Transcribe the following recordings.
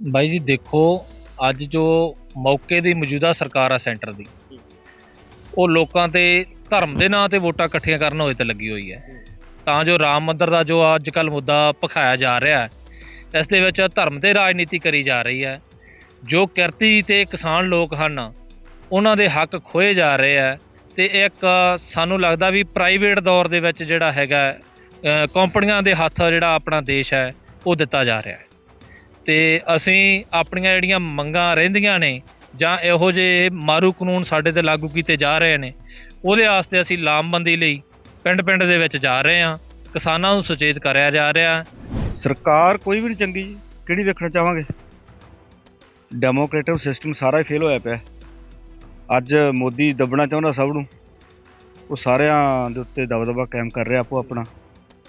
ਬਾਈ ਜੀ ਦੇਖੋ, ਅੱਜ ਜੋ ਮੌਕੇ ਦੀ ਮੌਜੂਦਾ ਸਰਕਾਰ ਆ ਸੈਂਟਰ ਦੀ, ਉਹ ਲੋਕਾਂ ਤੇ ਧਰਮ ਦੇ ਨਾਂ ਤੇ ਵੋਟਾਂ ਇਕੱਠੀਆਂ ਕਰਨ ਹੋਏ ਤੇ ਲੱਗੀ ਹੋਈ ਹੈ। ਤਾਂ ਜੋ ਰਾਮ ਮੰਦਰ ਦਾ ਜੋ ਅੱਜ ਕੱਲ ਮੁੱਦਾ ਭਖਾਇਆ ਜਾ ਰਿਹਾ ਹੈ, ਇਸ ਦੇ ਵਿੱਚ ਧਰਮ ਤੇ ਰਾਜਨੀਤੀ ਕਰੀ ਜਾ ਰਹੀ ਹੈ। ਜੋ ਕਿਰਤੀ ਤੇ ਕਿਸਾਨ ਲੋਕ ਹਨ, ਉਹਨਾਂ ਦੇ ਹੱਕ ਖੋਏ ਜਾ ਰਹੇ ਆ ਤੇ ਇੱਕ ਸਾਨੂੰ ਲੱਗਦਾ ਵੀ ਪ੍ਰਾਈਵੇਟ ਦੌਰ ਦੇ ਵਿੱਚ ਜਿਹੜਾ ਹੈਗਾ ਕੰਪਨੀਆਂ ਦੇ ਹੱਥ ਜਿਹੜਾ ਆਪਣਾ ਦੇਸ਼ ਹੈ, ਉਹ ਦਿੱਤਾ ਜਾ ਰਿਹਾ ਹੈ। ਤੇ ਅਸੀਂ ਆਪਣੀਆਂ ਜਿਹੜੀਆਂ ਮੰਗਾਂ ਰਹਿੰਦੀਆਂ ਨੇ ਜਾਂ ਇਹੋ ਜਿਹੇ ਮਾਰੂ ਕਾਨੂੰਨ ਸਾਡੇ ਤੇ ਲਾਗੂ ਕੀਤੇ ਜਾ ਰਹੇ ਨੇ, ਉਹਦੇ ਵਾਸਤੇ ਅਸੀਂ ਲਾਮਬੰਦੀ ਲਈ ਪਿੰਡ-ਪਿੰਡ ਦੇ ਵਿੱਚ ਜਾ ਰਹੇ ਹਾਂ, ਕਿਸਾਨਾਂ ਨੂੰ ਸੁਚੇਤ ਕਰਿਆ ਜਾ ਰਿਹਾ। ਸਰਕਾਰ ਕੋਈ ਵੀ ਨਹੀਂ ਚੰਗੀ ਜੀ, ਕਿਹੜੀ ਵੇਖਣਾ ਚਾਹਾਂਗੇ? ਡੈਮੋਕ੍ਰੇਟਿਵ ਸਿਸਟਮ ਸਾਰਾ ਹੀ ਫੇਲ ਹੋਇਆ ਪਿਆ। ਅੱਜ ਮੋਦੀ ਦੱਬਣਾ ਚਾਹੁੰਦਾ ਸਭ ਨੂੰ। ਉਹ ਸਾਰਿਆਂ ਦੇ ਉੱਤੇ ਦਬਦਬਾ ਕਾਇਮ ਕਰ ਰਿਹਾ ਆਪੋ ਆਪਣਾ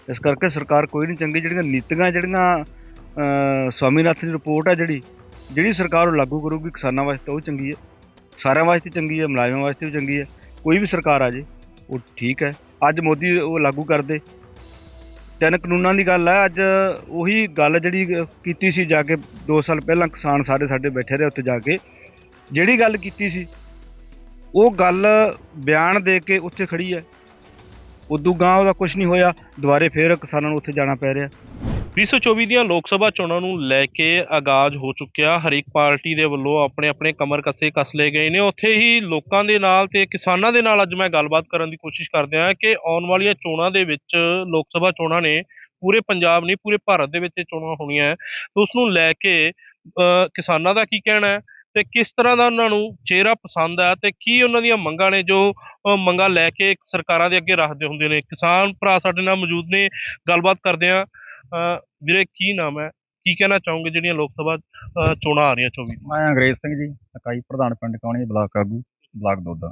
ਇਸ ਕਰਕੇ ਸਰਕਾਰ ਕੋਈ ਨਹੀਂ ਚੰਗੀ, ਜਿਹੜੀਆਂ ਨੀਤੀਆਂ, ਜਿਹੜੀਆਂ ਸਵਾਮੀਨਾਥਨ ਦੀ ਰਿਪੋਰਟ ਹੈ ਜਿਹੜੀ ਜਿਹੜੀ ਸਰਕਾਰ ਉਹ ਲਾਗੂ ਕਰੂਗੀ ਕਿਸਾਨਾਂ ਵਾਸਤੇ, ਉਹ ਚੰਗੀ ਹੈ। ਸਾਰਿਆਂ ਵਾਸਤੇ ਚੰਗੀ ਹੈ, ਮੁਲਾਜ਼ਮਾਂ ਵਾਸਤੇ ਵੀ ਚੰਗੀ ਹੈ। ਕੋਈ ਵੀ ਸਰਕਾਰ ਆ ਜੇ, ਉਹ ਠੀਕ ਹੈ। ਅੱਜ ਮੋਦੀ ਉਹ ਲਾਗੂ ਕਰਦੇ। ਤਿੰਨ ਕਾਨੂੰਨਾਂ ਦੀ ਗੱਲ ਹੈ ਅੱਜ ਉਹੀ ਗੱਲ ਜਿਹੜੀ ਕੀਤੀ ਸੀ ਜਾ ਕੇ 2 ਸਾਲ ਪਹਿਲਾਂ ਕਿਸਾਨ ਸਾਰੇ ਸਾਡੇ ਬੈਠੇ ਰਹੇ ਉੱਥੇ ਜਾ ਕੇ। ਜਿਹੜੀ ਗੱਲ ਕੀਤੀ ਸੀ, ਉਹ ਗੱਲ ਬਿਆਨ ਦੇ ਕੇ ਉੱਥੇ ਖੜੀ ਹੈ। ਉਦੋਂ ਗਾਂ ਉਹਦਾ ਕੁਝ ਨਹੀਂ ਹੋਇਆ, ਦੁਬਾਰੇ ਫੇਰ ਕਿਸਾਨਾਂ ਨੂੰ ਉੱਥੇ ਜਾਣਾ ਪੈ ਰਿਹਾ। 2024 ਦੀਆਂ ਲੋਕ ਸਭਾ ਚੋਣਾਂ ਨੂੰ ਲੈ ਕੇ ਆਗਾਜ਼ ਹੋ ਚੁੱਕਿਆ। ਹਰੇਕ ਪਾਰਟੀ ਦੇ ਵੱਲੋਂ ਆਪਣੇ ਆਪਣੇ ਕਮਰ ਕੱਸੇ ਕੱਸ ਲਏ ਗਏ ਨੇ। ਉੱਥੇ ਹੀ ਲੋਕਾਂ ਦੇ ਨਾਲ ਤੇ ਕਿਸਾਨਾਂ ਦੇ ਨਾਲ ਅੱਜ ਮੈਂ ਗੱਲਬਾਤ ਕਰਨ ਦੀ ਕੋਸ਼ਿਸ਼ ਕਰਦੇ ਹਾਂ ਕਿ ਆਉਣ ਵਾਲੀਆਂ ਚੋਣਾਂ ਦੇ ਵਿੱਚ ਲੋਕ ਸਭਾ ਚੋਣਾਂ ਨੇ ਪੂਰੇ ਪੰਜਾਬ ਨਹੀਂ, ਪੂਰੇ ਭਾਰਤ ਦੇ ਵਿੱਚ ਇਹ ਚੋਣਾਂ ਹੋਣੀਆਂ ਹੈ। ਤੇ ਉਸ ਨੂੰ ਲੈ ਕੇ ਕਿਸਾਨਾਂ ਦਾ ਕੀ ਕਹਿਣਾ ਹੈ ਤੇ ਕਿਸ ਤਰ੍ਹਾਂ ਦਾ ਉਹਨਾਂ ਨੂੰ ਚਿਹਰਾ ਪਸੰਦ ਹੈ ਤੇ ਕੀ ਉਹਨਾਂ ਦੀਆਂ ਮੰਗਾਂ ਨੇ ਜੋ ਮੰਗਾਂ ਲੈ ਕੇ ਸਰਕਾਰਾਂ ਦੇ ਅੱਗੇ ਰੱਖਦੇ ਹੁੰਦੇ ਨੇ। ਕਿਸਾਨ ਭਰਾ ਸਾਡੇ ਨਾਲ ਮੌਜੂਦ ਨੇ। ਗੱਲਬਾਤ ਕਰਦੇ ਹਾਂ। ਵੀਰੇ ਕੀ ਨਾਮ ਹੈ? ਕੀ ਕਹਿਣਾ ਚਾਹੋਗੇ ਜਿਹੜੀਆਂ ਲੋਕ ਸਭਾ ਅ, ਚੋਣਾਂ ਆ ਰਹੀਆਂ 24 ਮੈਂ ਅੰਗਰੇਜ਼ ਸਿੰਘ ਜੀ ਇਕਾਈ ਪ੍ਰਧਾਨ ਪਿੰਡ ਕੌਣੀ ਬਲਾਕ ਆਗੂ ਬਲਾਕ ਦੋਦਾ।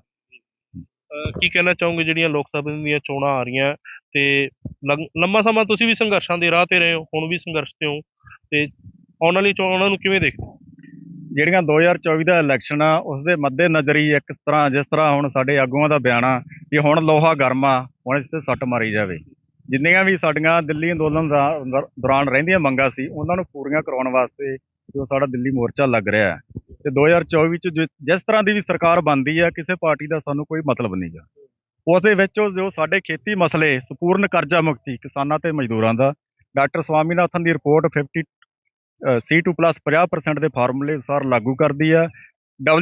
ਅ, ਕੀ ਕਹਿਣਾ ਚਾਹੋਗੇ ਜਿਹੜੀਆਂ ਲੋਕ ਸਭਾ ਦੀਆਂ ਚੋਣਾਂ ਆ ਰਹੀਆਂ? ਤੇ ਲੰ- ਲੰਮਾ ਸਮਾਂ ਤੁਸੀਂ ਵੀ ਸੰਘਰਸ਼ਾਂ ਦੇ ਰਾਹ ਤੇ ਰਹੇ ਹੋ ਹੁਣ ਵੀ ਸੰਘਰਸ਼ ਤੇ ਹੋ ਤੇ ਆਉਣ ਵਾਲੀ ਚੋਣਾਂ ਨੂੰ ਕਿਵੇਂ ਦੇਖਦੇ ਹੋ? ਜਿਹੜੀਆਂ 2024 ਦਾ ਇਲੈਕਸ਼ਨ ਆ ਉਸ ਦੇ ਮੱਦੇ ਨਜ਼ਰ ਹੀ ਇੱਕ ਤਰ੍ਹਾਂ ਜਿਸ ਤਰ੍ਹਾਂ ਹੁਣ ਸਾਡੇ ਆਗੂਆਂ ਦਾ ਬਿਆਨ ਆ ਕਿ ਹੁਣ ਲੋਹਾ ਗਰਮਾ ਹੁਣ ਇਸ ਤੇ ਸੱਟ ਮਾਰੀ ਜਾਵੇ। ਜਿੰਨੀਆਂ ਵੀ ਸਾਡੀਆਂ ਦਿੱਲੀ ਅੰਦੋਲਨ ਦਾ- ਦਰ- ਦੌਰਾਨ ਰਹਿੰਦੀਆਂ ਮੰਗਾਂ ਸੀ, ਉਹਨਾਂ ਨੂੰ ਪੂਰੀਆਂ ਕਰਾਉਣ ਵਾਸਤੇ ਜੋ ਸਾਡਾ ਦਿੱਲੀ ਮੋਰਚਾ ਲੱਗ ਰਿਹਾ ਹੈ। ਤੇ 2024 ਚ ਜਿ- ਜਿਸ ਤਰ੍ਹਾਂ ਦੀ ਵੀ ਸਰਕਾਰ ਬਣਦੀ ਹੈ, ਕਿਸੇ ਪਾਰਟੀ ਦਾ ਸਾਨੂੰ ਕੋਈ ਮਤਲਬ ਨਹੀਂਗਾ ਉਸ ਦੇ ਵਿੱਚ ਉਹ ਜੋ ਸਾਡੇ ਖੇਤੀ ਮਸਲੇ, ਸੰਪੂਰਨ ਕਰਜ਼ਾ ਮੁਕਤੀ, ਕਿਸਾਨਾਂ ਤੇ ਮਜ਼ਦੂਰਾਂ ਦਾ, ਡਾਕਟਰ ਸਵਾਮੀਨਾਥਨ ਦੀ ਰਿਪੋਰਟ 50 C2+ 50% ਦੇ ਫਾਰਮੂਲੇ ਅਨੁਸਾਰ ਲਾਗੂ ਕਰਦੀ ਆ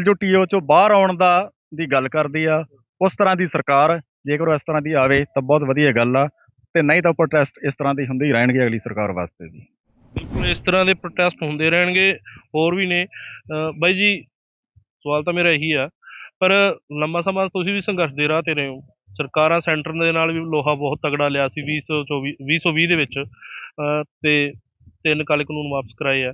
WTO ਚੋਂ ਬਾਹਰ ਆਉਣ ਦਾ, ਦੀ ਗੱਲ ਕਰਦੀ ਆ। ਉਸ ਤਰ੍ਹਾਂ ਦੀ ਸਰਕਾਰ, ਜੇਕਰ ਉਹ ਇਸ ਤਰ੍ਹਾਂ ਦੀ ਆਵੇ, ਤਾਂ ਬਹੁਤ ਵਧੀਆ ਗੱਲ ਆ। ਤੇ ਨਹੀਂ ਤਾਂ ਪ੍ਰੋਟੈਸਟ ਇਸ ਤਰ੍ਹਾਂ ਦੇ ਹੁੰਦੇ ਹੀ ਰਹਿਣਗੇ ਅਗਲੀ ਸਰਕਾਰ ਵਾਸਤੇ ਵੀ। ਬਿਲਕੁਲ ਇਸ ਤਰ੍ਹਾਂ ਦੇ ਪ੍ਰੋਟੈਸਟ ਹੁੰਦੇ ਰਹਿਣਗੇ ਹੋਰ ਵੀ ਨੇ। ਬਾਈ ਜੀ ਸਵਾਲ ਤਾਂ ਮੇਰਾ ਇਹੀ ਆ ਪਰ ਲੰਮਾ ਸਮਾਂ ਤੁਸੀਂ ਵੀ ਸੰਘਰਸ਼ ਦੇ ਰਾਹ ਤੇ ਰਹੇ ਹੋ। ਸਰਕਾਰਾਂ ਸੈਂਟਰ ਦੇ ਨਾਲ ਵੀ ਲੋਹਾ ਬਹੁਤ ਤਗੜਾ ਲਿਆ ਸੀ 2024 2020 ਦੇ ਵਿੱਚ। ਅ, ਤੇ ਤਿੰਨ ਕਾਲੇ ਕਾਨੂੰਨ ਵਾਪਸ ਕਰਾਏ ਆ।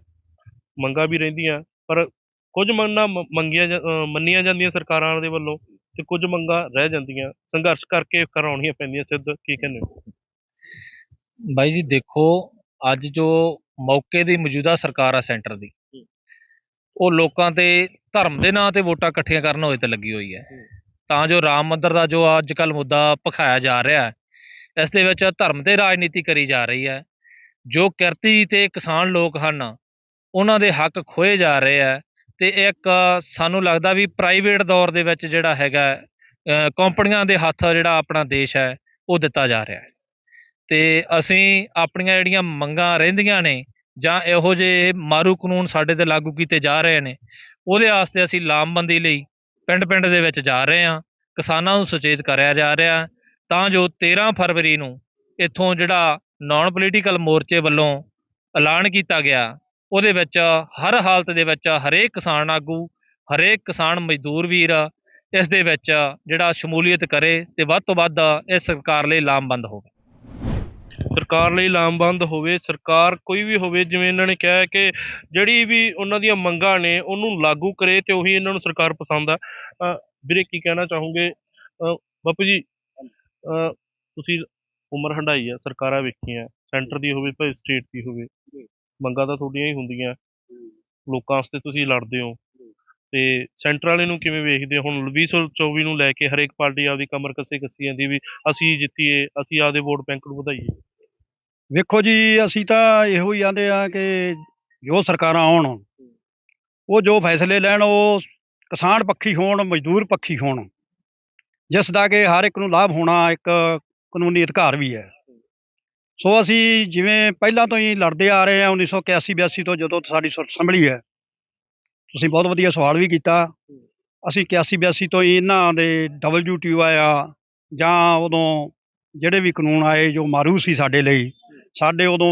ਮੰਗਾਂ ਵੀ ਰਹਿੰਦੀਆਂ ਪਰ ਕੁਝ ਮੰਗਾਂ ਮੰਗੀਆਂ ਮੰਨੀਆਂ ਜਾਂਦੀਆਂ ਸਰਕਾਰਾਂ ਦੇ ਵੱਲੋਂ ਤੇ ਕੁਝ ਮੰਗਾਂ ਰਹਿ ਜਾਂਦੀਆਂ। ਸੰਘਰਸ਼ ਕਰਕੇ ਕਰਾਉਣੀਆਂ ਪੈਂਦੀਆਂ ਸਿੱਧ ਕੀ ਕਹਿੰਦੇ ਹੋ? ਬਾਈ ਜੀ ਦੇਖੋ ਅੱਜ ਜੋ ਮੌਕੇ ਦੀ ਮੌਜੂਦਾ ਸਰਕਾਰ ਆ ਸੈਂਟਰ ਦੀ ਉਹ ਲੋਕਾਂ ਤੇ ਧਰਮ ਦੇ ਨਾਂ ਤੇ ਵੋਟਾਂ ਇਕੱਠੀਆਂ ਕਰਨ ਹੋਏ ਤੇ ਲੱਗੀ ਹੋਈ ਹੈ। ਤਾਂ ਜੋ ਰਾਮ ਮੰਦਿਰ ਦਾ ਜੋ ਅੱਜ ਕੱਲ ਮੁੱਦਾ ਭਖਾਇਆ ਜਾ ਰਿਹਾ ਹੈ ਇਸ ਦੇ ਵਿੱਚ ਧਰਮ ਤੇ ਰਾਜਨੀਤੀ ਕਰੀ ਜਾ ਰਹੀ ਹੈ। ਜੋ ਕਿਰਤੀ ਤੇ ਕਿਸਾਨ ਲੋਕ ਹਨ ਉਹਨਾਂ ਦੇ ਹੱਕ ਖੋਏ ਜਾ ਰਹੇ ਆ ਤੇ ਇੱਕ ਸਾਨੂੰ ਲੱਗਦਾ ਵੀ ਪ੍ਰਾਈਵੇਟ ਦੌਰ ਦੇ ਵਿੱਚ ਜਿਹੜਾ ਹੈਗਾ ਕੰਪਨੀਆਂ ਦੇ ਹੱਥ ਜਿਹੜਾ ਆਪਣਾ ਦੇਸ਼ ਹੈ ਉਹ ਦਿੱਤਾ ਜਾ ਰਿਹਾ ਹੈ। ਤੇ ਅਸੀਂ ਆਪਣੀਆਂ ਜਿਹੜੀਆਂ ਮੰਗਾਂ ਰਹਿੰਦੀਆਂ ਨੇ ਜਾਂ ਇਹੋ ਜਿਹੇ ਮਾਰੂ ਕਾਨੂੰਨ ਸਾਡੇ ਤੇ ਲਾਗੂ ਕੀਤੇ ਜਾ ਰਹੇ ਨੇ, ਉਹਦੇ ਵਾਸਤੇ ਅਸੀਂ ਲਾਮਬੰਦੀ ਲਈ ਪਿੰਡ-ਪਿੰਡ ਦੇ ਵਿੱਚ ਜਾ ਰਹੇ ਹਾਂ, ਕਿਸਾਨਾਂ ਨੂੰ ਸੁਚੇਤ ਕਰਿਆ ਜਾ ਰਿਹਾ ਤਾਂ ਜੋ 13 ਫਰਵਰੀ ਨੂੰ ਇੱਥੋਂ ਜਿਹੜਾ ਨਾਨ ਪੋਲੀਟੀਕਲ ਮੋਰਚੇ ਵੱਲੋਂ ਐਲਾਨ ਕੀਤਾ ਗਿਆ, ਉਹਦੇ ਵਿੱਚ ਹਰ ਹਾਲਤ ਦੇ ਵਿੱਚ ਹਰੇਕ ਕਿਸਾਨ ਆਗੂ, ਹਰੇਕ ਕਿਸਾਨ ਮਜ਼ਦੂਰ ਵੀਰ ਇਸ ਦੇ ਵਿੱਚ ਜਿਹੜਾ ਸ਼ਮੂਲੀਅਤ ਕਰੇ ਤੇ ਵੱਧ ਤੋਂ ਵੱਧ ਇਸ ਸਰਕਾਰ ਲਈ ਲਾਮਬੰਦ ਹੋਵੇ। ਸਰਕਾਰ ਲਈ ਲਾਮਬੰਦ ਹੋਵੇ, ਸਰਕਾਰ ਕੋਈ ਵੀ ਹੋਵੇ, ਜਿਵੇਂ ਇਹਨਾਂ ਨੇ ਕਿਹਾ ਕਿ ਜਿਹੜੀ ਵੀ ਉਹਨਾਂ ਦੀਆਂ ਮੰਗਾਂ ਨੇ ਉਹਨੂੰ ਲਾਗੂ ਕਰੇ ਤੇ ਉਹੀ ਇਹਨਾਂ ਨੂੰ ਸਰਕਾਰ ਪਸੰਦ ਆ। ਵੀਰੇ ਕੀ ਕਹਿਣਾ ਚਾਹੋਗੇ? ਬਾਪੂ ਜੀ ਤੁਸੀਂ ਉਮਰ ਹੰਢਾਈ ਆ, ਸਰਕਾਰਾਂ ਵੇਖੀਆਂ, ਸੈਂਟਰ ਦੀ ਹੋਵੇ ਭਾਵੇਂ ਸਟੇਟ ਦੀ ਹੋਵੇ, ਮੰਗਾਂ ਤਾਂ ਤੁਹਾਡੀਆਂ ਹੀ ਹੁੰਦੀਆਂ। ਲੋਕਾਂ ਵਾਸਤੇ ਤੁਸੀਂ ਲੜਦੇ ਹੋ। ਤੇ ਸੈਂਟਰ ਵਾਲੇ ਨੂੰ ਕਿਵੇਂ ਵੇਖਦੇ ਹੋ? ਹੁਣ 2024 ਨੂੰ ਲੈ ਕੇ ਹਰੇਕ ਪਾਰਟੀ ਆਪਦੀ ਕਮਰ ਕੱਸੇ ਕੱਸੀ ਜਾਂਦੀ ਵੀ ਅਸੀਂ ਜਿੱਤੀਏ, ਅਸੀਂ ਆਪਦੇ ਵੋਟ ਬੈਂਕ ਨੂੰ ਵਧਾਈਏ। ਵੇਖੋ ਜੀ, ਅਸੀਂ ਤਾਂ ਇਹੋ ਹੀ ਆਂਦੇ ਆ ਕਿ ਜੋ ਸਰਕਾਰਾਂ ਆਉਣ, ਉਹ ਜੋ ਫੈਸਲੇ ਲੈਣ, ਉਹ ਕਿਸਾਨ ਪੱਖੀ ਹੋਣ, ਮਜ਼ਦੂਰ ਪੱਖੀ ਹੋਣ, ਜਿਸ ਦਾ ਕਿ ਹਰ ਇੱਕ ਨੂੰ ਲਾਭ ਹੋਣਾ ਇੱਕ ਕਾਨੂੰਨੀ ਅਧਿਕਾਰ ਵੀ ਹੈ। ਸੋ ਅਸੀਂ ਜਿਵੇਂ ਪਹਿਲਾਂ ਤੋਂ ਹੀ ਲੜਦੇ ਆ ਰਹੇ ਹਾਂ 1981 82 ਤੋਂ ਜਦੋਂ ਸਾਡੀ ਸੁਰ ਸੰਭਲੀ ਹੈ, ਤੁਸੀਂ ਬਹੁਤ ਵਧੀਆ ਸਵਾਲ ਵੀ ਕੀਤਾ। ਅਸੀਂ 81 82 ਤੋਂ ਹੀ ਇਹਨਾਂ ਦੇ WTO ਆਇਆ, ਜਾਂ ਉਦੋਂ ਜਿਹੜੇ ਵੀ ਕਾਨੂੰਨ ਆਏ, ਜੋ ਮਾਰੂ ਸੀ ਸਾਡੇ ਲਈ ਸਾਡੇ ਉਦੋਂ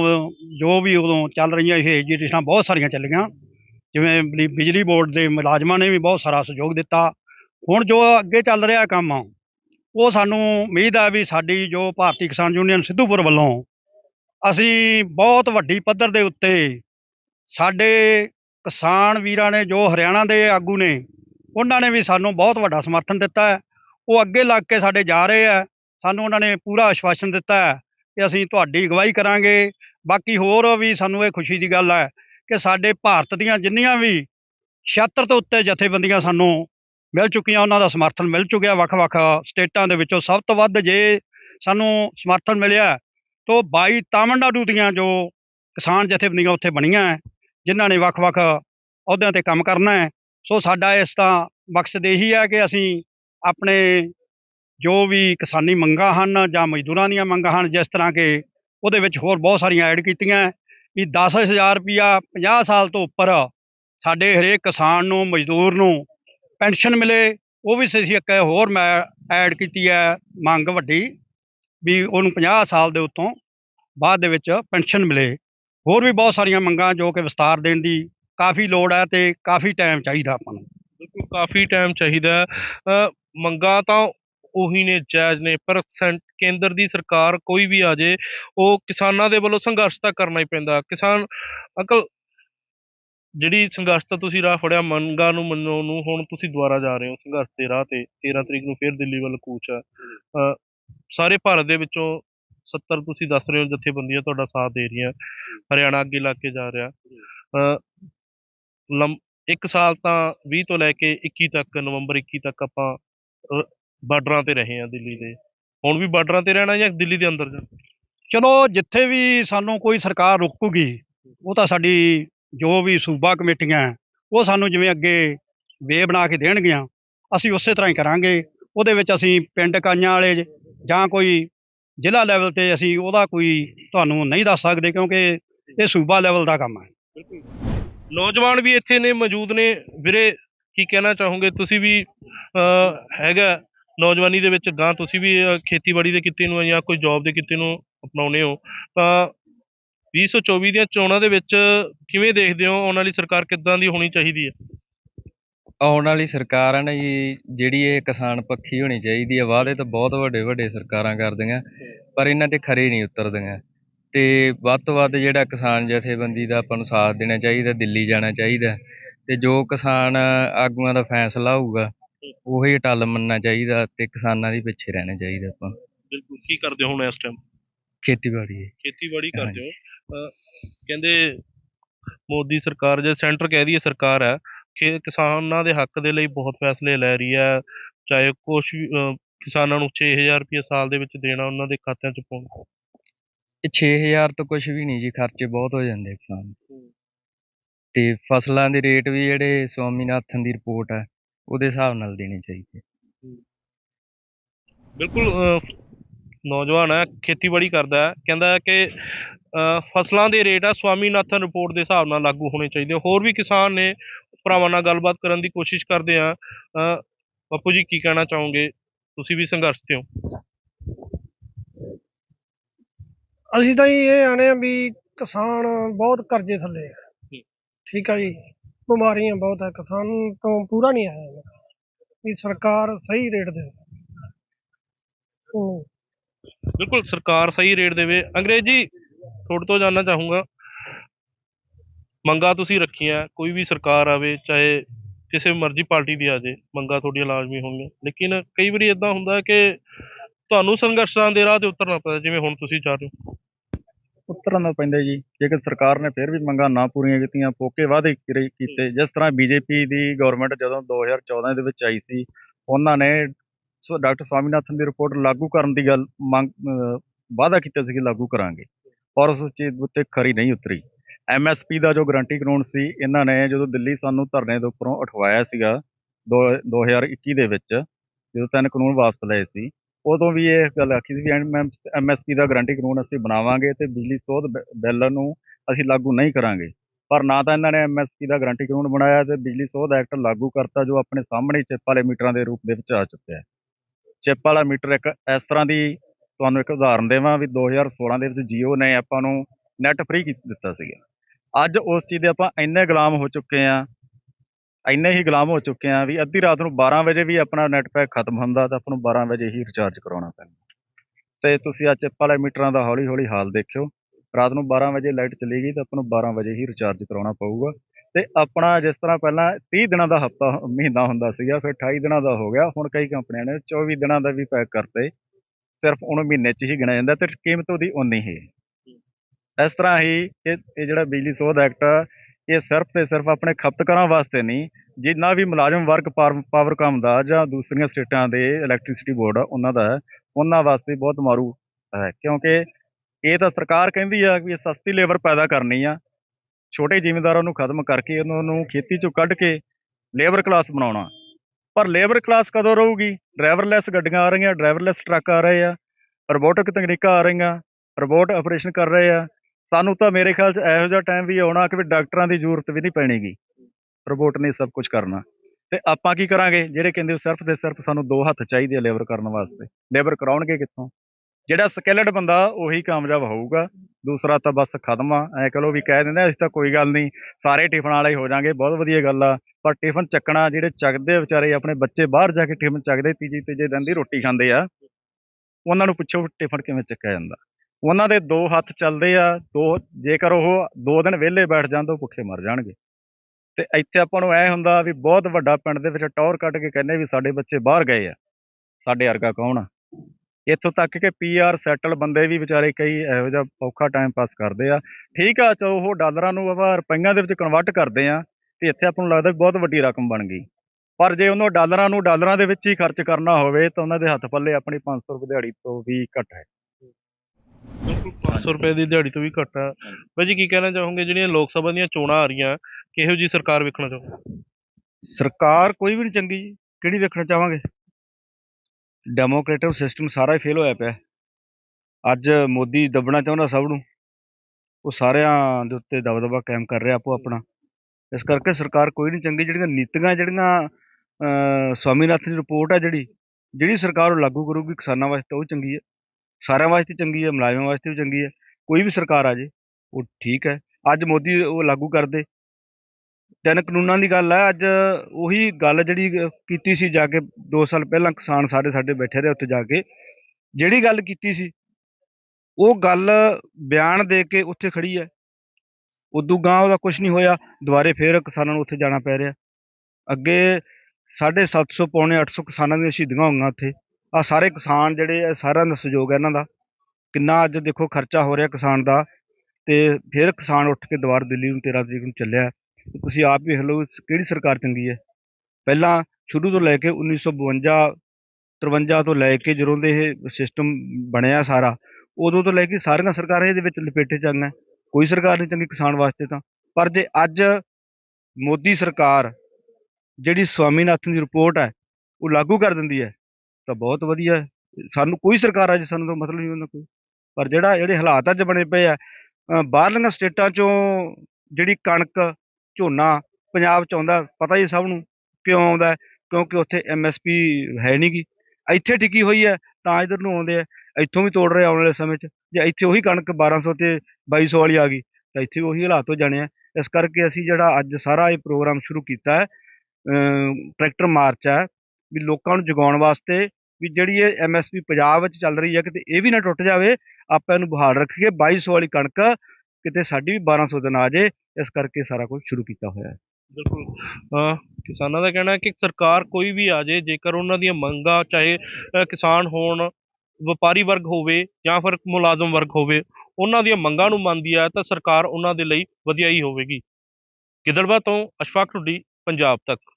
ਜੋ ਵੀ ਉਦੋਂ ਚੱਲ ਰਹੀਆਂ ਇਹ ਐਜੀਟੇਸ਼ਨਾਂ ਬਹੁਤ ਸਾਰੀਆਂ ਚੱਲੀਆਂ ਜਿਵੇਂ ਬਿ ਬਿਜਲੀ ਬੋਰਡ ਦੇ ਮੁਲਾਜ਼ਮਾਂ ਨੇ ਵੀ ਬਹੁਤ ਸਾਰਾ ਸਹਿਯੋਗ ਦਿੱਤਾ। ਹੁਣ ਜੋ ਅੱਗੇ ਚੱਲ ਰਿਹਾ ਕੰਮ, ਉਹ ਸਾਨੂੰ ਉਮੀਦ ਹੈ ਵੀ ਸਾਡੀ ਜੋ ਭਾਰਤੀ ਕਿਸਾਨ ਯੂਨੀਅਨ ਸਿੱਧੂਪੁਰ ਵੱਲੋਂ ਅਸੀਂ ਬਹੁਤ ਵੱਡੀ ਪੱਧਰ ਦੇ ਉੱਤੇ ਸਾਡੇ ਕਿਸਾਨ ਵੀਰਾਂ ਨੇ, ਜੋ ਹਰਿਆਣਾ ਦੇ ਆਗੂ ਨੇ, ਉਹਨਾਂ ਨੇ ਵੀ ਸਾਨੂੰ ਬਹੁਤ ਵੱਡਾ ਸਮਰਥਨ ਦਿੱਤਾ ਹੈ। ਉਹ ਅੱਗੇ ਲੱਗ ਕੇ ਸਾਡੇ ਜਾ ਰਹੇ ਆ ਸਾਨੂੰ ਉਹਨਾਂ ਨੇ ਪੂਰਾ ਆਸ਼ਵਾਸਨ ਦਿੱਤਾ ਹੈ ਕਿ ਅਸੀਂ ਤੁਹਾਡੀ ਅਗਵਾਈ ਕਰਾਂਗੇ। ਬਾਕੀ ਹੋਰ ਵੀ ਸਾਨੂੰ ਇਹ ਖੁਸ਼ੀ ਦੀ ਗੱਲ ਹੈ ਕਿ ਸਾਡੇ ਭਾਰਤ ਦੀਆਂ ਜਿੰਨੀਆਂ ਵੀ 76 ਤੋਂ ਉੱਤੇ ਜਥੇਬੰਦੀਆਂ ਸਾਨੂੰ ਮਿਲ ਚੁੱਕੀਆਂ ਉਹਨਾਂ ਦਾ ਸਮਰਥਨ ਮਿਲ ਚੁੱਕਿਆ। ਵੱਖ-ਵੱਖ ਸਟੇਟਾਂ ਦੇ ਵਿੱਚੋਂ ਸਭ ਤੋਂ ਵੱਧ ਜੇ ਸਾਨੂੰ ਸਮਰਥਨ ਮਿਲਿਆ ਤਾਂ 22 ਤਾਮਿਲਨਾਡੂ ਦੀਆਂ ਜੋ ਕਿਸਾਨ ਜਥੇਬੰਦੀਆਂ ਉੱਥੇ ਬਣੀਆਂ ਹੈ, ਜਿਨ੍ਹਾਂ ਨੇ ਵੱਖ-ਵੱਖ ਅਹੁਦਿਆਂ ਤੇ ਕੰਮ ਕਰਨਾ ਹੈ। ਸੋ ਸਾਡਾ ਇਸ ਦਾ ਮਕਸਦ ਇਹੀ ਹੈ ਕਿ ਅਸੀਂ ਆਪਣੇ ਜੋ ਵੀ ਕਿਸਾਨੀ ਮੰਗਾਂ ਹਨ ਜਾਂ ਮਜ਼ਦੂਰਾਂ ਦੀਆਂ ਮੰਗਾਂ ਹਨ, ਜਿਸ ਤਰ੍ਹਾਂ ਕਿ ਉਹਦੇ ਵਿੱਚ ਹੋਰ ਬਹੁਤ ਸਾਰੀਆਂ ਐਡ ਕੀਤੀਆਂ ਹੈ, ਵੀ 10000 ਰੁਪਿਆ 50 ਸਾਲ ਤੋਂ ਉੱਪਰ ਸਾਡੇ ਹਰੇਕ ਕਿਸਾਨ ਨੂੰ, ਮਜ਼ਦੂਰ ਨੂੰ ਪੈਨਸ਼ਨ ਮਿਲੇ, ਉਹ ਵੀ ਅਸੀਂ ਇੱਕ ਹੋਰ ਮੈਂ ਐਡ ਕੀਤੀ ਹੈ ਮੰਗ ਵੱਡੀ, ਵੀ ਉਹਨੂੰ 50 ਸਾਲ ਦੇ ਉੱਤੋਂ ਬਾਅਦ ਦੇ ਵਿੱਚ ਪੈਨਸ਼ਨ ਮਿਲੇ। ਹੋਰ ਵੀ ਬਹੁਤ ਸਾਰੀਆਂ ਮੰਗਾਂ ਜੋ ਕਿ ਵਿਸਤਾਰ ਦੇਣ ਦੀ ਕਾਫੀ ਲੋੜ ਹੈ ਤੇ ਕਾਫੀ ਟਾਈਮ ਚਾਹੀਦਾ ਆਪਾਂ ਨੂੰ। ਬਿਲਕੁਲ ਕਾਫੀ ਟਾਈਮ ਚਾਹੀਦਾ ਹੈ। ਮੰਗਾਂ ਤਾਂ ਉਹੀ ਨੇ ਜਾਇਜ਼ ਨੇ ਪਰ ਸੈਂ- ਕੇਂਦਰ ਦੀ ਸਰਕਾਰ ਕੋਈ ਵੀ ਆ ਜੇ ਉਹ ਕਿਸਾਨਾਂ ਦੇ ਵੱਲੋਂ ਸੰਘਰਸ਼ ਤਾਂ ਕਰਨਾ ਹੀ ਪੈਂਦਾ। ਕਿਸਾਨ ਅਕਲ ਜਿਹੜੀ ਸੰਘਰਸ਼ ਤਾਂ ਤੁਸੀਂ ਰਾਹ ਫੜਿਆ ਮੰਗਾਂ ਨੂੰ ਮੰਨਣ ਨੂੰ ਹੁਣ ਤੁਸੀਂ ਦੁਬਾਰਾ ਜਾ ਰਹੇ ਹੋ ਸੰਘਰਸ਼ ਦੇ ਰਾਹ ਤੇ 13 ਤਰੀਕ ਨੂੰ ਫਿਰ ਦਿੱਲੀ ਵੱਲ ਕੂਚ ਹੈ ਅ, ਸਾਰੇ ਭਾਰਤ ਦੇ ਵਿੱਚੋਂ 70 ਤੁਸੀਂ ਦੱਸ ਰਹੇ ਹੋ ਜਥੇਬੰਦੀਆਂ ਤੁਹਾਡਾ ਸਾਥ ਦੇ ਰਹੀਆਂ ਹਰਿਆਣਾ ਅੱਗੇ ਲਾ ਕੇ ਜਾ ਰਿਹਾ। ਅ, ਲੰਮ ਇੱਕ ਸਾਲ ਤਾਂ 20 ਤੋਂ ਲੈ ਕੇ 21 ਤੱਕ ਨਵੰਬਰ 21 ਤੱਕ ਆਪਾਂ ਬਾਰਡਰਾਂ ਤੇ ਰਹੇ ਹਾਂ ਦਿੱਲੀ ਦੇ। ਹੁਣ ਵੀ ਬਾਰਡਰਾਂ ਤੇ ਰਹਿਣਾ ਜਾਂ ਦਿੱਲੀ ਦੇ ਅੰਦਰ ਜਾਣਾ? ਚਲੋ ਜਿੱਥੇ ਵੀ ਸਾਨੂੰ ਕੋਈ ਸਰਕਾਰ ਰੋਕੂਗੀ ਉਹ ਤਾਂ ਸਾਡੀ ਜੋ ਵੀ ਸੂਬਾ ਕਮੇਟੀਆਂ ਉਹ ਸਾਨੂੰ ਜਿਵੇਂ ਅੱਗੇ ਵੇ ਬਣਾ ਕੇ ਦੇਣਗੀਆਂ ਅਸੀਂ ਉਸੇ ਤਰ੍ਹਾਂ ਹੀ ਕਰਾਂਗੇ। ਉਹਦੇ ਵਿੱਚ ਅਸੀਂ ਪਿੰਡ ਕਾਈਆਂ ਵਾਲੇ ਜਾਂ ਕੋਈ ਜ਼ਿਲ੍ਹਾ ਲੈਵਲ ਤੇ ਅਸੀਂ ਉਹਦਾ ਕੋਈ ਤੁਹਾਨੂੰ ਨਹੀਂ ਦੱਸ ਸਕਦੇ ਕਿਉਂਕਿ ਇਹ ਸੂਬਾ ਲੈਵਲ ਦਾ ਕੰਮ ਹੈ। ਨੌਜਵਾਨ ਵੀ ਇੱਥੇ ਨੇ ਮੌਜੂਦ ਨੇ। ਵੀਰੇ ਕੀ ਕਹਿਣਾ ਚਾਹੋਗੇ? ਤੁਸੀਂ ਵੀ ਹੈਗਾ ਨੌਜਵਾਨੀ ਦੇ ਵਿੱਚ ਗਾਂ ਤੁਸੀਂ ਵੀ ਖੇਤੀਬਾੜੀ ਦੇ ਕਿੱਤੇ ਨੂੰ ਜਾਂ ਕੋਈ ਜੌਬ ਦੇ ਕਿੱਤੇ ਨੂੰ ਅਪਣਾਉਨੇ ਹੋ, ਤਾਂ 2024 ਦੀਆਂ ਚੋਣਾਂ ਦੇ ਵਿੱਚ ਕਿਵੇਂ ਦੇਖਦੇ ਹੋ? ਆਉਣ ਵਾਲੀ ਸਰਕਾਰ ਕਿੱਦਾਂ ਦੀ ਹੋਣੀ ਚਾਹੀਦੀ ਹੈ? ਆਉਣ ਵਾਲੀ ਸਰਕਾਰ ਹੈ ਨਾ ਜੀ, ਜਿਹੜੀ ਇਹ ਕਿਸਾਨ ਪੱਖੀ ਹੋਣੀ ਚਾਹੀਦੀ ਹੈ, ਵਾਅਦੇ ਤਾਂ ਬਹੁਤ ਵੱਡੇ ਵੱਡੇ ਸਰਕਾਰਾਂ ਕਰਦੀਆਂ, ਪਰ ਇਹਨਾਂ ਤੇ ਖਰੇ ਨਹੀਂ ਉਤਰਦੀਆਂ। ਤੇ ਵੱਧ ਤੋਂ ਵੱਧ ਜਿਹੜਾ ਕਿਸਾਨ ਜਥੇਬੰਦੀ ਦਾ ਆਪਾਂ ਨੂੰ ਸਾਥ ਦੇਣਾ ਚਾਹੀਦਾ, ਦਿੱਲੀ ਜਾਣਾ ਚਾਹੀਦਾ, ਤੇ ਜੋ ਕਿਸਾਨ ਆਗੂਆਂ ਦਾ ਫੈਸਲਾ ਹੋਊਗਾ ਉਹੀ ਟੱਲ ਮੰਨਣਾ ਚਾਹੀਦਾ ਤੇ ਕਿਸਾਨਾਂ ਦੇ ਪਿੱਛੇ ਰਹਿਣਾ ਚਾਹੀਦਾ ਆਪਾਂ। ਬਿਲਕੁਲ ਕੀ ਕਰਦੇ ਹੋ ਹੁਣ ਇਸ ਟਾਈਮ ਖੇਤੀਬਾੜੀ ਖੇਤੀਬਾੜੀ ਕਰਦੇ ਹੋ। ਕਹਿੰਦੇ ਮੋਦੀ ਸਰਕਾਰ ਜੇ ਸੈਂਟਰ ਕਹਿ ਦਈਏ ਸਰਕਾਰ ਹੈ ਕਿ ਕਿਸਾਨਾਂ ਦੇ ਹੱਕ ਦੇ ਲਈ ਬਹੁਤ ਫੈਸਲੇ ਲੈ ਰਹੀ ਹੈ। ਚਾਹੇ ਅ, ਕਿਸਾਨਾਂ ਨੂੰ 6000 ਰੁਪਏ ਸਾਲ ਦੇ ਵਿੱਚ ਦੇਣਾ ਉਹਨਾਂ ਦੇ ਖਾਤਿਆਂ 'ਚ ਪਾਉਣਾ। ਇਹ 6000 ਤੋਂ ਕੁਝ ਵੀ ਨਹੀਂ ਜੀ ਖਰਚੇ ਬਹੁਤ ਹੋ ਜਾਂਦੇ ਕਿਸਾਨ। ਦੇ। ਤੇ ਫਸਲਾਂ ਦੇ ਰੇਟ ਵੀ ਜਿਹੜੇ ਸਵਾਮੀਨਾਥਨ ਦੀ ਰਿਪੋਰਟ ਹੈ ਉਹਦੇ ਹਿਸਾਬ ਨਾਲ ਦੇਣੇ ਚਾਹੀਦੇ ਬਿਲਕੁਲ ਅ, ਨੌਜਵਾਨ ਹੈ ਖੇਤੀਬਾੜੀ ਕਰਦਾ ਹੈ ਕਹਿੰਦਾ ਹੈ ਕਿ ਅ, ਫਸਲਾਂ ਦੇ ਰੇਟ ਆ ਸਵਾਮੀਨਾਥਨ ਰਿਪੋਰਟ ਦੇ ਹਿਸਾਬ ਨਾਲ ਲਾਗੂ ਹੋਣੇ ਚਾਹੀਦੇ। ਹੋਰ ਵੀ ਕਿਸਾਨ ਨੇ ਭਰਾਵਾਂ ਨਾਲ ਗੱਲਬਾਤ ਕਰਨ ਦੀ ਕੋਸ਼ਿਸ਼ ਕਰਦੇ ਆ। ਬਾਪੂ ਜੀ ਕੀ ਕਹਿਣਾ ਚਾਹੋਗੇ? ਤੁਸੀਂ ਵੀ ਸੰਘਰਸ਼ ਤੇ ਹੋ। ਅਸੀਂ ਤਾਂ ਜੀ ਇਹ ਆਨੇ ਆ ਵੀ ਕਿਸਾਨ ਬਹੁਤ ਕਰਜ਼ੇ ਥੱਲੇ ਆ। ਠੀਕ ਆ ਜੀ। ਬਿਮਾਰੀਆਂ ਬਹੁਤ ਆ, ਕਿਸਾਨ ਤੋਂ ਪੂਰਾ ਨਹੀਂ ਆਇਆ ਹੈਗਾ। ਵੀ ਸਰਕਾਰ ਸਹੀ ਰੇਟ ਦੇ ਹੂੰ। ਬਿਲਕੁਲ ਸਰਕਾਰ ਸਹੀ ਰੇਟ ਦੇਵੇ। ਅੰਗਰੇਜ਼ੀ ਤੁਹਾਡੇ ਤੋਂ ਜਾਨਣਾ ਚਾਹੂੰਗਾ। ਮੰਗਾ ਤੁਸੀਂ ਰੱਖੀਆਂ, ਕੋਈ ਵੀ ਸਰਕਾਰ ਆਵੇ, ਚਾਹੇ ਕਿਸੇ ਮਰਜ਼ੀ ਪਾਰਟੀ ਦੀ ਆ ਜੇ, ਮੰਗਾ ਤੁਹਾਡੀਆਂ ਲਾਜ਼ਮੀ ਹੋਣਗੀਆਂ। ਲੇਕਿਨ ਕਈ ਵਾਰੀ ਇਦਾਂ ਹੁੰਦਾ ਕਿ ਤੁਹਾਨੂੰ ਸੰਘਰਸ਼ਾਂ ਦੇ ਰਾਹ ਤੇ ਉਤਰਨਾ ਪੈਂਦਾ ਜਿਵੇਂ ਹੁਣ ਤੁਸੀਂ ਜਾ ਰਹੇ ਹੋ। ਉਤਰਨ ਦਾ ਪੈਂਦਾ ਜੀ। ਜੇਕਰ ਸਰਕਾਰ ਨੇ ਫਿਰ ਵੀ ਮੰਗਾਂ ਨਾ ਪੂਰੀਆਂ ਕੀਤੀਆਂ ਪੋਕੇ ਵਾਅਦੇ ਕੀਤੇ ਕੀਤੇ। ਜਿਸ ਤਰ੍ਹਾਂ ਬੀਜੇਪੀ ਦੀ ਗਵਰਨਮੈਂਟ ਜਦੋਂ 2014 ਦੇ ਵਿੱਚ ਆਈ ਸੀ ਉਹਨਾਂ ਨੇ ਸ- ਡਾਕਟਰ ਸਵਾਮੀਨਾਥਨ ਦੀ ਰਿਪੋਰਟ ਲਾਗੂ ਕਰਨ ਦੀ ਗੱਲ ਮੰਗ ਅਹ ਵਾਅਦਾ ਕੀਤਾ ਸੀ ਕਿ ਲਾਗੂ ਕਰਾਂਗੇ। ਪਰ ਉਸ ਚੀਜ਼ ਉੱਤੇ ਖਰੀ ਨਹੀਂ ਉਤਰੀ। ਐਮਐਸਪੀ ਦਾ ਜੋ ਗਰੰਟੀ ਕਾਨੂੰਨ ਸੀ ਇਹਨਾਂ ਨੇ ਜਦੋਂ ਦਿੱਲੀ ਸਾਨੂੰ ਧਰਨੇ ਦੇ ਉੱਪਰੋਂ ਉਠਵਾਇਆ ਸੀਗਾ ਦੋ 2021 ਦੇ ਵਿੱਚ ਜਦੋਂ ਤਿੰਨ ਕਾਨੂੰਨ ਵਾਪਸ ਲਏ ਸੀ ਉਦੋਂ ਵੀ ਇਹ ਗੱਲ ਆਖੀ ਸੀ ਵੀ ਐਮਐਸਪੀ ਦਾ ਗਰੰਟੀ ਕਾਨੂੰਨ ਅਸੀਂ ਬਣਾਵਾਂਗੇ ਤੇ ਬਿਜਲੀ ਸੋਧ ਬਿੱਲ ਨੂੰ ਅਸੀਂ ਲਾਗੂ ਨਹੀਂ ਕਰਾਂਗੇ। ਪਰ ਨਾ ਤਾਂ ਇਹਨਾਂ ਨੇ ਐਮਐਸਪੀ ਦਾ ਗਰੰਟੀ ਕਾਨੂੰਨ ਬਣਾਇਆ ਤੇ ਬਿਜਲੀ ਸੋਧ ਐਕਟ ਲਾਗੂ ਕਰਤਾ ਜੋ ਆਪਣੇ ਸਾਹਮਣੇ ਚਿੱਪ ਵਾਲੇ ਮੀਟਰਾਂ ਦੇ ਰੂਪ ਦੇ ਵਿੱਚ ਆ ਚੁੱਕਿਆ ਹੈ। ਚਿੱਪ ਵਾਲਾ ਮੀਟਰ ਇੱਕ ਇਸ ਤਰ੍ਹਾਂ ਦੀ ਤੁਹਾਨੂੰ ਇੱਕ ਉਦਾਹਰਨ ਦੇਵਾਂ ਵੀ 2016 ਦੇ ਵਿੱਚ ਜੀਓ ਨੇ ਆਪਾਂ ਨੂੰ ਨੈਟ ਫ੍ਰੀ ਦਿੱਤਾ ਸੀਗਾ। ਅੱਜ ਉਸ ਚੀਜ਼ ਦੇ ਆਪਾਂ ਇੰਨੇ ਗੁਲਾਮ ਹੋ ਚੁੱਕੇ ਆ ਇੰਨੇ ਹੀ ਗੁਲਾਮ ਹੋ ਚੁੱਕੇ ਆ ਵੀ ਅੱਧੀ ਰਾਤ ਨੂੰ 12 ਵਜੇ ਵੀ ਆਪਣਾ ਨੈਟ ਪੈਕ ਖਤਮ ਹੁੰਦਾ ਤਾਂ ਆਪਾਂ ਨੂੰ 12 ਵਜੇ ਹੀ ਰਿਚਾਰਜ ਕਰਾਉਣਾ ਪੈਂਦਾ। ਤੇ ਤੁਸੀਂ ਅੱਜ ਚਿੱਪ ਮੀਟਰਾਂ ਦਾ ਹੌਲੀ ਹੌਲੀ ਹਾਲ ਦੇਖਿਓ। ਰਾਤ ਨੂੰ 12 ਵਜੇ ਲਾਈਟ ਚਲੀ ਗਈ ਤਾਂ ਆਪਾਂ ਨੂੰ 12 ਵਜੇ ਹੀ ਰਿਚਾਰਜ ਕਰਾਉਣਾ ਪਊਗਾ। ਤੇ ਆਪਣਾ ਜਿਸ ਤਰ੍ਹਾਂ ਪਹਿਲਾਂ 30 ਦਿਨਾਂ ਦਾ ਹਫਤਾ ਮਹੀਨਾ ਹੁੰਦਾ ਸੀਗਾ ਫਿਰ 28 ਦਿਨਾਂ ਦਾ ਹੋ ਗਿਆ। ਹੁਣ ਕਈ ਕੰਪਨੀਆਂ ਨੇ 24 ਦਿਨਾਂ ਦਾ ਵੀ ਪੈਕ ਕਰਤੇ। ਸਿਰਫ ਉਹਨੂੰ ਮਹੀਨੇ 'ਚ ਹੀ ਗਿਣਿਆ ਜਾਂਦਾ ਤੇ ਕੀਮਤ ਉਹਦੀ ਉਨੀ ਹੀ ਇਸ ਤਰ੍ਹਾਂ ਹੀ ਇਹ ਇਹ ਜਿਹੜਾ ਬਿਜਲੀ ਸੋਧ ਐਕਟ ਆ, ਇਹ ਸਿਰਫ ਤੇ ਸਿਰਫ ਆਪਣੇ ਖਪਤਕਾਰਾਂ ਵਾਸਤੇ ਨਹੀਂ, ਜਿੰਨਾ ਵੀ ਮੁਲਾਜ਼ਮ ਵਰਗ ਪਾਵਰ- ਪਾਵਰਕਾਮ ਦਾ ਜਾਂ ਦੂਸਰੀਆਂ ਸਟੇਟਾਂ ਦੇ ਇਲੈਕਟ੍ਰਿਸਿਟੀ ਬੋਰਡ ਆ, ਉਹਨਾਂ ਦਾ ਉਹਨਾਂ ਵਾਸਤੇ ਬਹੁਤ ਮਾਰੂ ਹੈ, ਕਿਉਂਕਿ ਇਹ ਤਾਂ ਸਰਕਾਰ ਕਹਿੰਦੀ ਆ ਵੀ ਇਹ ਸਸਤੀ ਲੇਬਰ ਪੈਦਾ ਕਰਨੀ ਆ, ਛੋਟੇ ਜ਼ਿਮੀਂਦਾਰਾਂ ਨੂੰ ਖਤਮ ਕਰਕੇ ਉਹਨਾਂ ਨੂੰ ਖੇਤੀ ਚੋਂ ਕੱਢ ਕੇ ਲੇਬਰ ਕਲਾਸ ਬਣਾਉਣਾ। ਪਰ ਲੇਬਰ ਕਲਾਸ ਕਦੋਂ ਰਹੂਗੀ? ਡਰਾਈਵਰਲੈਸ ਗੱਡੀਆਂ ਆ ਰਹੀਆਂ, ਡਰਾਈਵਰਲੈਸ ਟਰੱਕ ਆ ਰਹੇ ਆ, ਰੋਬੋਟਿਕ ਤਕਨੀਕਾਂ ਆ ਰਹੀਆਂ, ਰੋਬੋਟ ਆਪਰੇਸ਼ਨ ਕਰ ਰਹੇ ਆ ਸਾਨੂੰ ਤਾਂ ਮੇਰੇ ਖਿਆਲ 'ਚ ਇਹੋ ਜਿਹਾ ਟਾਈਮ ਵੀ ਆਉਣਾ ਕਿ ਵੀ ਡਾਕਟਰਾਂ ਦੀ ਜ਼ਰੂਰਤ ਵੀ ਨਹੀਂ ਪੈਣੀਗੀ ਰੋਬੋਟ ਨੇ ਸਭ ਕੁਝ ਕਰਨਾ। ਤੇ ਆਪਾਂ ਕੀ ਕਰਾਂਗੇ? ਜਿਹੜੇ ਕਹਿੰਦੇ ਸਿਰਫ ਤੇ ਸਿਰਫ ਸਾਨੂੰ ਦੋ ਹੱਥ ਚਾਹੀਦੇ ਆ ਲੇਬਰ ਕਰਨ ਵਾਸਤੇ। ਲੇਬਰ ਕਰਾਉਣਗੇ ਕਿੱਥੋਂ? ਜਿਹੜਾ ਸਕਿਲਡ ਬੰਦਾ ਉਹੀ ਕਾਮਯਾਬ ਹੋਊਗਾ। ਦੂਸਰਾ ਤਾਂ ਬਸ ਖਤਮ ਆ। ਐ ਕਹੋ ਵੀ ਕਹਿ ਦਿੰਦੇ ਆ, ਅਸੀਂ ਤਾਂ ਕੋਈ ਗੱਲ ਨਹੀਂ। ਸਾਰੇ ਟਿਫਨ ਵਾਲੇ ਹੋ ਜਾਾਂਗੇ ਬਹੁਤ ਵਧੀਆ ਗੱਲ ਆ। ਪਰ ਟਿਫਨ ਚੱਕਣਾ ਜਿਹੜੇ ਚੱਕਦੇ ਆ ਵਿਚਾਰੇ ਆਪਣੇ ਬੱਚੇ ਬਾਹਰ ਜਾ ਕੇ ਟਿਫਨ ਚੱਕਦੇ ਤੀਜੀ ਤੀਜੇ ਦਿਨ ਦੀ ਰੋਟੀ ਖਾਂਦੇ ਆ ਉਹਨਾਂ ਨੂੰ ਪੁੱਛੋ ਵੀ ਟਿਫਨ ਕਿਵੇਂ ਚੱਕਿਆ ਜਾਂਦਾ। ਉਹਨਾਂ ਦੇ ਦੋ ਹੱਥ ਚੱਲਦੇ ਆ, ਦੋ ਜੇਕਰ ਉਹ ਦੋ ਦਿਨ ਵਿਹਲੇ ਬੈਠ ਜਾਣ ਤਾਂ ਉਹ ਭੁੱਖੇ ਮਰ ਜਾਣਗੇ। ਤੇ ਇੱਥੇ ਆਪਾਂ ਨੂੰ ਐ ਹੁੰਦਾ ਵੀ ਬਹੁਤ ਵੱਡਾ ਪਿੰਡ ਦੇ ਵਿੱਚ ਟੌਰ ਕੱਢ ਕੇ ਕਹਿੰਦੇ ਵੀ ਸਾਡੇ ਬੱਚੇ ਬਾਹਰ ਗਏ ਆ। ਸਾਡੇ ਵਰਗਾ ਕੌਣ ਆ? ਇੱਥੋਂ ਤੱਕ ਕਿ ਪੀਆਰ ਸੈਟਲ ਬੰਦੇ ਵੀ ਵਿਚਾਰੇ ਕਈ ਇਹੋ ਜਿਹਾ ਔਖਾ ਟਾਈਮ ਪਾਸ ਕਰਦੇ ਆ। ਠੀਕ ਆ, ਚਲੋ ਉਹ ਡਾਲਰਾਂ ਨੂੰ ਆਪਾਂ ਰੁਪਈਆਂ ਦੇ ਵਿੱਚ ਕਨਵਰਟ ਕਰਦੇ ਆ ਤੇ ਇੱਥੇ ਆਪਾਂ ਨੂੰ ਲੱਗਦਾ ਬਹੁਤ ਵੱਡੀ ਰਕਮ ਬਣ ਗਈ। ਪਰ ਜੇ ਉਹਨਾਂ ਡਾਲਰਾਂ ਨੂੰ ਡਾਲਰਾਂ ਦੇ ਵਿੱਚ ਹੀ ਖਰਚ ਕਰਨਾ ਹੋਵੇ ਤਾਂ ਉਹਨਾਂ ਦੇ ਹੱਥ ਪੱਲੇ ਆਪਣੀ 500 ਰੁਪਏ ਦਿਹਾੜੀ ਤੋਂ ਵੀ ਘੱਟ ਹੈ। ਬਿਲਕੁਲ 500 ਰੁਪਏ ਦੀ ਦਿਹਾੜੀ ਤੋਂ ਵੀ ਘੱਟ ਆ। ਬਾਈ ਜੀ ਕੀ ਕਹਿਣਾ ਚਾਹੋਗੇ? ਜਿਹੜੀਆਂ ਲੋਕ ਸਭਾ ਦੀਆਂ ਚੋਣਾਂ ਆ ਰਹੀਆਂ ਕਿਹੋ ਜੀ ਸਰਕਾਰ ਵੇਖਣਾ ਚਾਹੋਗੇ? ਸਰਕਾਰ ਕੋਈ ਵੀ ਨਹੀਂ ਚੰਗੀ ਜੀ। ਕਿਹੜੀ ਵੇਖਣਾ ਚਾਹਾਂਗੇ? ਡੈਮੋਕ੍ਰੇਟਿਕ ਸਿਸਟਮ ਸਾਰਾ ਹੀ ਫੇਲ ਹੋਇਆ ਪਿਆ। ਅੱਜ ਮੋਦੀ ਦੱਬਣਾ ਚਾਹੁੰਦਾ ਸਭ ਨੂੰ। ਉਹ ਸਾਰਿਆਂ ਦੇ ਉੱਤੇ ਦਬਦਬਾ ਕਾਇਮ ਕਰ ਰਿਹਾ ਆਪੋ ਆਪਣਾ। ਇਸ ਕਰਕੇ ਸਰਕਾਰ ਕੋਈ ਨਹੀਂ ਚੰਗੀ। ਜਿਹੜੀਆਂ ਨੀਤੀਆਂ ਜਿਹੜੀਆਂ ਅਹ, ਸਵਾਮੀਨਾਥਨ ਦੀ ਰਿਪੋਰਟ ਹੈ ਜਿਹੜੀ ਜਿਹੜੀ ਸਰਕਾਰ ਉਹ ਲਾਗੂ ਕਰੂਗੀ ਕਿਸਾਨਾਂ ਵਾਸਤੇ ਉਹ ਚੰਗੀ ਹੈ ਸਾਰਿਆਂ ਵਾਸਤੇ ਚੰਗੀ ਹੈ ਮੁਲਾਜ਼ਮਾਂ ਵਾਸਤੇ ਵੀ ਚੰਗੀ ਹੈ ਕੋਈ ਵੀ ਸਰਕਾਰ ਆ ਜੇ, ਉਹ ਠੀਕ ਹੈ। ਅੱਜ ਮੋਦੀ ਉਹ ਲਾਗੂ ਕਰਦੇ। ਤਿੰਨ ਕਾਨੂੰਨਾਂ ਦੀ ਗੱਲ ਹੈ ਅੱਜ ਉਹੀ ਗੱਲ ਜਿਹੜੀ ਕੀਤੀ ਸੀ ਜਾ ਕੇ 2 ਸਾਲ ਪਹਿਲਾਂ ਕਿਸਾਨ ਸਾਰੇ ਸਾਡੇ ਬੈਠੇ ਰਹੇ ਉੱਥੇ ਜਾ ਕੇ, ਜਿਹੜੀ ਗੱਲ ਕੀਤੀ ਸੀ, ਉਹ ਗੱਲ ਬਿਆਨ ਦੇ ਕੇ ਉੱਥੇ ਖੜੀ ਹੈ। ਉਦੋਂ ਗਾਂ ਉਹਦਾ ਕੁਝ ਨਹੀਂ ਹੋਇਆ, ਦੁਬਾਰੇ ਫੇਰ ਕਿਸਾਨਾਂ ਨੂੰ ਉੱਥੇ ਜਾਣਾ ਪੈ ਰਿਹਾ। ਅੱਗੇ 750 ਪੌਣੇ 800 ਕਿਸਾਨਾਂ ਦੀਆਂ ਸ਼ਹੀਦੀਆਂ ਹੋਈਆਂ ਉੱਥੇ। ਆ ਸਾਰੇ ਕਿਸਾਨ ਜਿਹੜੇ ਆ, ਸਾਰਿਆਂ ਦਾ ਸਹਿਯੋਗ ਹੈ ਇਹਨਾਂ ਦਾ। ਕਿੰਨਾ ਅੱਜ ਦੇਖੋ ਖਰਚਾ ਹੋ ਰਿਹਾ ਕਿਸਾਨ ਦਾ ਤੇ ਫਿਰ ਕਿਸਾਨ ਉੱਠ ਕੇ ਦੁਬਾਰਾ ਦਿੱਲੀ ਨੂੰ 13 ਤਰੀਕ ਨੂੰ ਚੱਲਿਆ। ਤੁਸੀਂ ਆਪ ਵੇਖ ਲਓ ਕਿਹੜੀ ਸਰਕਾਰ ਚੰਗੀ ਹੈ। ਪਹਿਲਾਂ ਸ਼ੁਰੂ ਤੋਂ ਲੈ ਕੇ 1952 53 ਤੋਂ ਲੈ ਕੇ ਜਦੋਂ ਦੇ ਇਹ ਸਿਸਟਮ ਬਣਿਆ ਸਾਰਾ, ਉਦੋਂ ਤੋਂ ਲੈ ਕੇ ਸਾਰੀਆਂ ਸਰਕਾਰਾਂ ਇਹਦੇ ਵਿੱਚ ਲਪੇਟੇ ਚ ਆਈਆਂ। ਕੋਈ ਸਰਕਾਰ ਨਹੀਂ ਚੰਗੀ ਕਿਸਾਨ ਵਾਸਤੇ ਤਾਂ। ਪਰ ਜੇ ਅੱਜ ਮੋਦੀ ਸਰਕਾਰ ਜਿਹੜੀ ਸਵਾਮੀਨਾਥਨ ਦੀ ਰਿਪੋਰਟ ਹੈ, ਉਹ ਲਾਗੂ ਕਰ ਦਿੰਦੀ ਹੈ। ਤਾਂ ਬਹੁਤ ਵਧੀਆ ਹੈ। ਸਾਨੂੰ ਕੋਈ ਸਰਕਾਰ ਆ ਜੇ ਸਾਨੂੰ ਤਾਂ ਮਤਲਬ ਨਹੀਂ ਉਹਨਾਂ ਕੋਈ ਪਰ ਜਿਹੜਾ, ਜਿਹੜੇ ਹਾਲਾਤ ਅੱਜ ਬਣੇ ਪਏ ਆ ਬਾਹਰਲੀਆਂ ਸਟੇਟਾਂ ਚੋਂ ਜਿਹੜੀ ਕਣਕ, ਝੋਨਾ ਪੰਜਾਬ ਚ ਆਉਂਦਾ, ਪਤਾ ਹੀ ਸਭ ਨੂੰ ਕਿਉਂ ਆਉਂਦਾ ਕਿਉਂਕਿ ਉੱਥੇ ਐਮਐਸਪੀ ਹੈ ਨਹੀਂ ਗੀ। ਇੱਥੇ ਟਿਕੀ ਹੋਈ ਹੈ, ਤਾਂ ਇਧਰ ਨੂੰ ਆਉਂਦੇ ਆ। ਇੱਥੋਂ ਵੀ ਤੋੜ ਰਹੇ ਆਉਣ ਵਾਲੇ ਸਮੇਂ 'ਚ। ਜੇ ਇੱਥੇ ਉਹੀ ਕਣਕ 1200 ਤੇ 2200 ਵਾਲੀ ਆ ਗਈ, ਤਾਂ ਇੱਥੇ ਵੀ ਉਹੀ ਹਾਲਾਤ ਹੋ ਜਾਣੇ ਆ। ਇਸ ਕਰਕੇ ਅਸੀਂ ਜਿਹੜਾ ਅੱਜ ਸਾਰਾ ਇਹ ਪ੍ਰੋਗਰਾਮ ਸ਼ੁਰੂ ਕੀਤਾ ਹੈ ਟਰੈਕਟਰ ਮਾਰਚ ਹੈ ਵੀ ਲੋਕਾਂ ਨੂੰ ਜਗਾਉਣ ਵਾਸਤੇ ਵੀ ਜਿਹੜੀ ਇਹ ਐਮਐਸਪੀ ਪੰਜਾਬ ਵਿੱਚ ਚੱਲ ਰਹੀ ਹੈ, ਕਿਤੇ ਇਹ ਵੀ ਨਾ ਟੁੱਟ ਜਾਵੇ, ਆਪਾਂ ਇਹਨੂੰ ਬਹਾਲ ਰੱਖੀਏ। 2200 ਵਾਲੀ ਕਣਕ ਕਿਤੇ ਸਾਡੀ ਵੀ 1200 ਦਿਨ ਆ ਜੇ ਇਸ ਕਰਕੇ ਸਾਰਾ ਕੁਝ ਸ਼ੁਰੂ ਕੀਤਾ ਹੋਇਆ ਹੈ। ਬਿਲਕੁਲ। ਕਿਸਾਨਾਂ ਦਾ ਕਹਿਣਾ ਹੈ ਕਿ ਸਰਕਾਰ ਕੋਈ ਵੀ ਆ ਜੇ ਜੇਕਰ ਉਹਨਾਂ ਦੀਆਂ ਮੰਗਾਂ ਚਾਹੇ ਕਿਸਾਨ ਹੋਣ, ਵਪਾਰੀ ਵਰਗ ਹੋਵੇ ਜਾਂ ਫਿਰ ਮੁਲਾਜ਼ਮ ਵਰਗ ਹੋਵੇ, ਉਹਨਾਂ ਦੀਆਂ ਮੰਗਾਂ ਨੂੰ ਮੰਨਦੀ ਹੈ ਤਾਂ ਸਰਕਾਰ ਉਹਨਾਂ ਦੇ ਲਈ ਵਧੀਆ ਹੀ ਹੋਵੇਗੀ। ਗਿੱਦੜਵਾ ਤੋਂ ਅਸ਼ਫਾਕ ਟੁੱਡੀ ਪੰਜਾਬ ਤੱਕ।